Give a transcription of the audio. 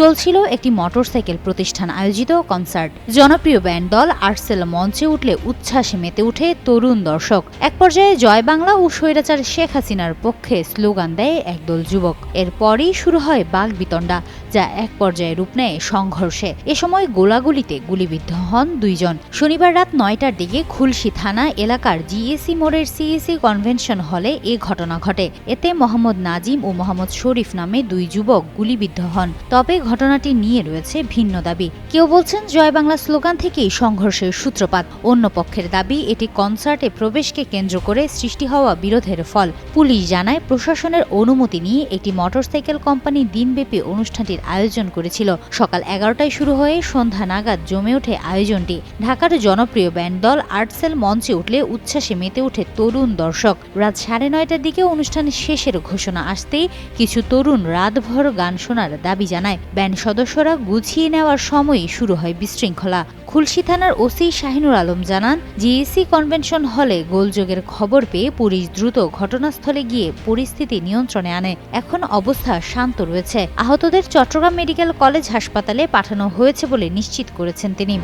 চলছিল একটি মোটরসাইকেল প্রতিষ্ঠান আয়োজিত কনসার্ট। জনপ্রিয় ব্যান্ড দল আর্টসেল মঞ্চে উঠলে উচ্ছ্বাসে মেতে উঠে তরুণ দর্শক। এক পর্যায়ে জয় বাংলা ও স্বৈরাচার শেখ হাসিনার পক্ষে স্লোগান দেয় একদল যুবক। এরপরই শুরু হয় বাঘ বিতণ্ডা, যা এক পর্যায়ে রূপ নেয় সংঘর্ষে। এ সময় গোলাগুলিতে গুলিবিদ্ধ হন দুইজন। শনিবার রাত নয়টার দিকে খুলশি থানা এলাকার জিএসি মোড়ের সিএসি কনভেনশন হলে এ ঘটনা ঘটে। এতে মোহাম্মদ নাজিম ও মোহাম্মদ শরীফ নামে দুই যুবক গুলিবিদ্ধ হন। তবে ঘটনাটি নিয়ে রয়েছে ভিন্ন দাবি। কেউ বলছেন, জয় বাংলা স্লোগান থেকেই সংঘর্ষের সূত্রপাত। অন্য পক্ষের দাবি, এটি কনসার্টে প্রবেশকে কেন্দ্র করে সৃষ্টি হওয়া বিরোধের ফল। পুলিশ জানায়, প্রশাসনের অনুমতি নিয়ে একটি মোটরসাইকেল কোম্পানি দিনব্যাপী অনুষ্ঠানটির আয়োজন করেছিল। সকাল এগারোটায় শুরু হয়ে সন্ধ্যা নাগাদ জমে ওঠে আয়োজনটি। ঢাকার জনপ্রিয় ব্যান্ড দল আর্টসেল মঞ্চে উঠলে উচ্ছ্বাসে মেতে ওঠে তরুণ দর্শক। রাত সাড়ে নয়টার দিকে অনুষ্ঠানের শেষের ঘোষণা আসতেই কিছু তরুণ রাতভর গান শোনার দাবি জানায়। ব্যান্ড সদস্যরা গুছিয়ে নেওয়ার সময়ই শুরু হয় বিশৃঙ্খলা। খুলশি থানার ওসি শাহিনুর আলম জানান জিএসি কনভেনশন হলে গোলযোগের খবর পেয়ে পুলিশ দ্রুত ঘটনাস্থলে গিয়ে পরিস্থিতি নিয়ন্ত্রণে আনে। এখন অবস্থা শান্ত রয়েছে। আহতদের চট্টগ্রাম মেডিকেল কলেজ হাসপাতালে পাঠানো হয়েছে বলে নিশ্চিত করেছেন তিনি।